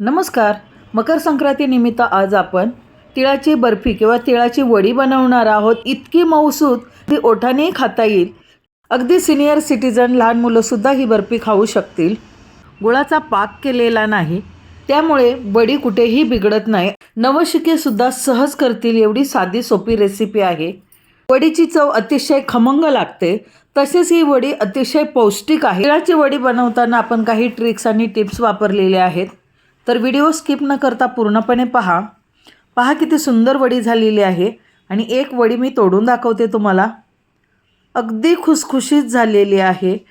नमस्कार. मकर संक्रांतीनिमित्त आज आपण तिळाची बर्फी किंवा तिळाची वडी बनवणार आहोत. इतकी मौसूद ती ओठानेही खाता येईल. अगदी सिनियर सिटीजन लहान मुलंसुद्धा ही बर्फी खाऊ शकतील. गुळाचा पाक केलेला नाही. त्यामुळे वडी कुठेही बिघडत नाही. नवशिकेसुद्धा सहज करतील एवढी साधी सोपी रेसिपी आहे. वडीची चव अतिशय खमंग लागते. तसेच ही वडी अतिशय पौष्टिक आहे. तिळाची वडी बनवताना आपण काही ट्रिक्स आणि टिप्स वापरलेल्या आहेत. तर व्हिडिओ स्किप न करता पूर्णपणे पहा. पहा किती सुंदर वडी झालेली आहे आणि एक वडी मी तोडून दाखवते तुम्हाला. अगदी खुसखुशीत झालेली आहे.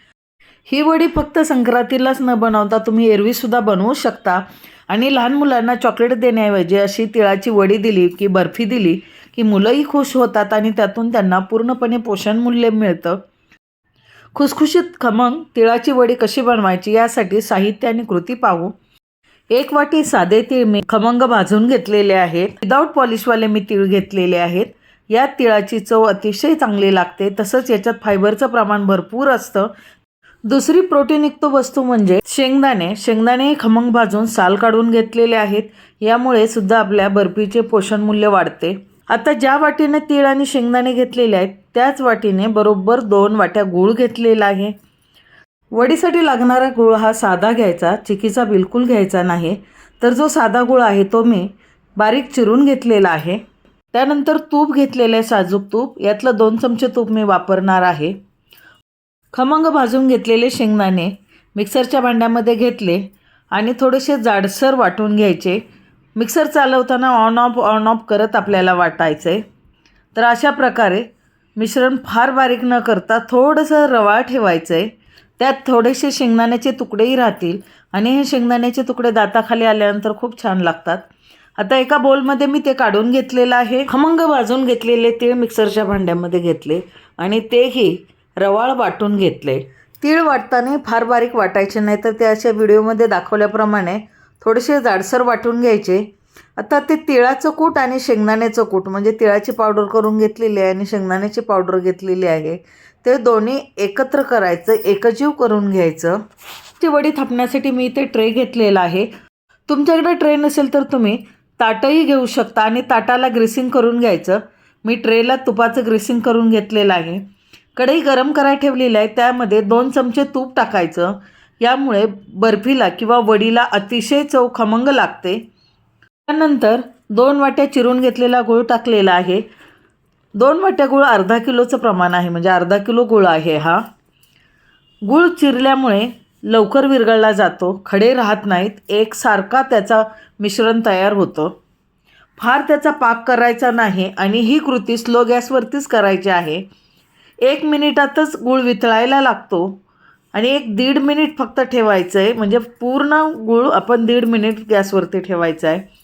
ही वडी फक्त संक्रांतीलाच न बनवता तुम्ही एरवीसुद्धा बनवू शकता. आणि लहान मुलांना चॉकलेट देण्याऐवजी अशी तिळाची वडी दिली की बर्फी दिली की मुलंही खुश होतात आणि त्यातून त्यांना पूर्णपणे पोषण मूल्य मिळतं. खुसखुशीत खमंग तिळाची वडी कशी बनवायची यासाठी साहित्य आणि कृती पाहू. एक वाटी साधे तीळ मी खमंग भाजून घेतलेले आहेत. विदाऊट पॉलिशवाले मी तीळ घेतलेले आहेत. या तिळाची चव अतिशय चांगली लागते. तसंच याच्यात फायबरचं प्रमाण भरपूर असतं. दुसरी प्रोटीनयुक्त वस्तू म्हणजे शेंगदाणे. शेंगदाणे खमंग भाजून साल काढून घेतलेले आहेत. यामुळे सुद्धा आपल्या बर्फीचे पोषण मूल्य वाढते. आता ज्या वाटीने तीळ आणि शेंगदाणे घेतलेले आहेत त्याच वाटीने बरोबर दोन वाट्या गूळ घेतलेला आहे. वडीसाठी लागणारा गूळ हा साधा घ्यायचा चिकीचा बिलकुल घ्यायचा नाही. तर जो साधा गूळ आहे तो मी बारीक चिरून घेतलेला आहे. त्यानंतर तूप घेतलेलं आहे साजूक तूप. यातलं दोन चमचे तूप मी वापरणार आहे. खमंग भाजून घेतलेले शेंगदाणे मिक्सरच्या भांड्यामध्ये घेतले आणि थोडेसे जाडसर वाटून घ्यायचे. मिक्सर चालवताना ऑन ऑफ ऑन ऑफ करत आपल्याला वाटायचं. आहे तर अशा प्रकारे मिश्रण फार बारीक न करता थोडंसं रवाळ ठेवायचं. आहे त्यात थोडेसे शेंगदाण्याचे तुकडेही राहतील आणि हे शेंगदाण्याचे तुकडे दाताखाली आल्यानंतर खूप छान लागतात. आता एका बोलमध्ये मी ते काढून घेतलेलं आहे. खमंग भाजून घेतलेले तीळ मिक्सरच्या भांड्यामध्ये घेतले आणि तेही रवाळ वाटून घेतले. तीळ वाटताना फार बारीक वाटायचे नाही तर ते अशा व्हिडिओमध्ये दाखवल्याप्रमाणे थोडेसे जाडसर वाटून घ्यायचे. आता ते तिळाचं कूट आणि शेंगदाण्याचं कूट म्हणजे तिळाची पावडर करून घेतलेली आहे आणि शेंगदाण्याची पावडर घेतलेली आहे ते दोन्ही एकत्र करायचं एकजीव करून घ्यायचं. ती वडी थापण्यासाठी मी इथे ट्रे घेतलेला आहे. तुमच्याकडे ट्रे नसेल तर तुम्ही ताटही घेऊ शकता आणि ताटाला ग्रेसिंग करून घ्यायचं. मी ट्रेला तुपाचं ग्रेसिंग करून घेतलेलं आहे. कढई गरम करायला ठेवलेली आहे त्यामध्ये दोन चमचे तूप टाकायचं. यामुळे बर्फीला किंवा वडीला अतिशय चव खमंग लागते. त्यानंतर दोन वाट्या चिरून घेतलेला गूळ टाकलेला आहे. दोन वाट्या गूळ अर्धा किलोचं प्रमाण आहे म्हणजे अर्धा किलो गूळ आहे हा. गूळ चिरल्यामुळे लवकर विरघळला जातो खडे राहत नाहीत एकसारखा त्याचा मिश्रण तयार होतं. फार त्याचा पाक करायचा नाही आणि ही कृती स्लो गॅसवरतीच करायची आहे. एक मिनिटातच गूळ वितळायला लागतो आणि एक दीड मिनिट फक्त ठेवायचं आहे म्हणजे पूर्ण गूळ आपण दीड मिनिट गॅसवरती ठेवायचं आहे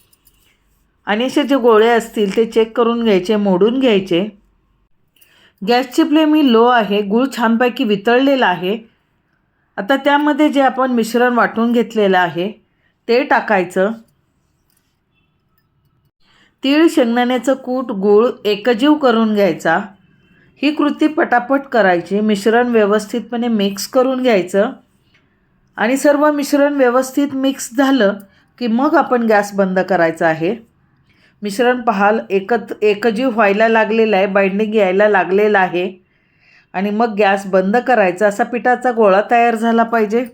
आणि असे जे गोळे असतील ते चेक करून घ्यायचे मोडून घ्यायचे. गॅसची फ्लेम ही लो आहे गूळ छानपैकी वितळलेला आहे. आता त्यामध्ये जे आपण मिश्रण वाटून घेतलेलं आहे ते टाकायचं. तीळ शेंगदाण्याचं कूट गूळ एकजीव करून घ्यायचा. ही कृती पटापट करायची मिश्रण व्यवस्थितपणे मिक्स करून घ्यायचं. आणि सर्व मिश्रण व्यवस्थित मिक्स झालं की मग आपण गॅस बंद करायचा आहे. मिश्रण पहाल एकत एकजीव व्हायला लागलेलं आहे बाइंडिंग यायला लागलेलं आहे. आणि मग गॅस बंद करायचा असा पिठाचा गोळा तयार झाला पाहिजे.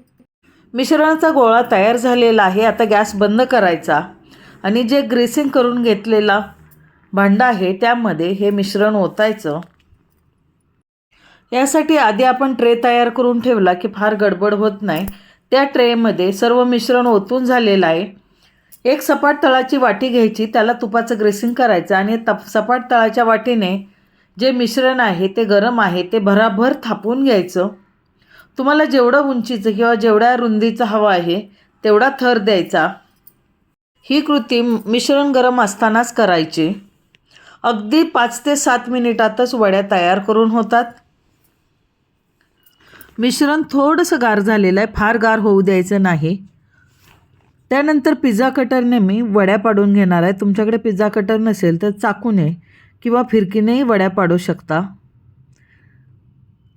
मिश्रणाचा गोळा तयार झालेला आहे आता गॅस बंद करायचा. आणि जे ग्रेसिंग करून घेतलेला भांडं आहे त्यामध्ये हे मिश्रण ओतायचं. यासाठी आधी आपण ट्रे तयार करून ठेवला की फार गडबड होत नाही. त्या ट्रेमध्ये सर्व मिश्रण ओतून झालेलं आहे. एक सपाट तळाची वाटी घ्यायची त्याला तुपाचं ग्रेसिंग करायचं आणि तप सपाट तळाच्या वाटीने जे मिश्रण आहे ते गरम आहे ते भराभर थापून घ्यायचं. तुम्हाला जेवढं उंचीचं किंवा जेवढ्या रुंदीचं हवं आहे तेवढा थर द्यायचा. ही कृती मिश्रण गरम असतानाच करायची. अगदी पाच ते सात मिनिटातच वड्या तयार करून होतात. मिश्रण थोडंसं गार झालेलं आहे फार गार होऊ द्यायचं नाही. त्यानंतर पिझ्झा कटरने मी वड्या पाडून घेणार आहे. तुमच्याकडे पिझ्झा कटर नसेल तर चाकूने किंवा फिरकीनेही वड्या पाडू शकता.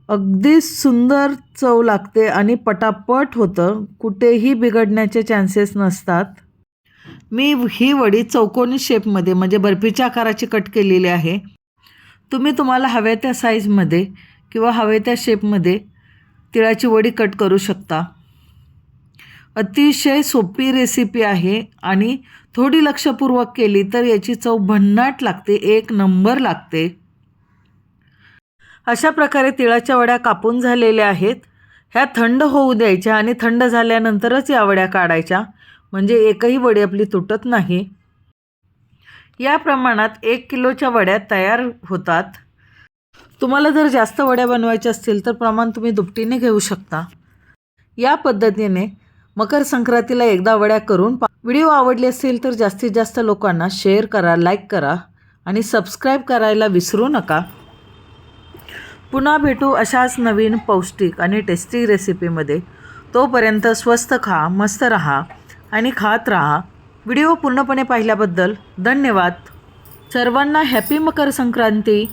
अगदी सुंदर चव लागते आणि पटापट होतं. कुठेही बिघडण्याचे चान्सेस नसतात. मी ही वडी चौकोनी शेपमध्ये म्हणजे बर्फीच्या आकाराची कट केलेली आहे. तुम्ही तुम्हाला हव्या त्या साईजमध्ये किंवा हवे त्या शेपमध्ये तिळाची वडी कट करू शकता. अतिशय सोपी रेसिपी आहे आणि थोडी लक्षपूर्वक केली तर याची चव भन्नाट लागते एक नंबर लागते. अशा प्रकारे तिळाच्या वड्या कापून झालेल्या आहेत. ह्या थंड होऊ द्यायच्या आणि थंड झाल्यानंतरच या वड्या काढायच्या म्हणजे एकही वडी आपली तुटत नाही. या प्रमाणात एक किलोच्या वड्या तयार होतात. तुम्हाला जर जास्त वड्या बनवायच्या असतील तर प्रमाण तुम्ही दुपटीने घेऊ शकता. या पद्धतीने मकर संक्रांतीला एकदा वड्या करून व्हिडिओ आवडले असेल तर जास्तीत जास्त लोकांना शेअर करा लाईक करा आणि सबस्क्राईब करायला विसरू नका. पुन्हा भेटू अशाच नवीन पौष्टिक आणि टेस्टी रेसिपीमध्ये. तोपर्यंत स्वस्त खा मस्त रहा आणि खात रहा. व्हिडिओ पूर्णपणे पाहिल्याबद्दल धन्यवाद. सर्वांना हॅपी मकर संक्रांती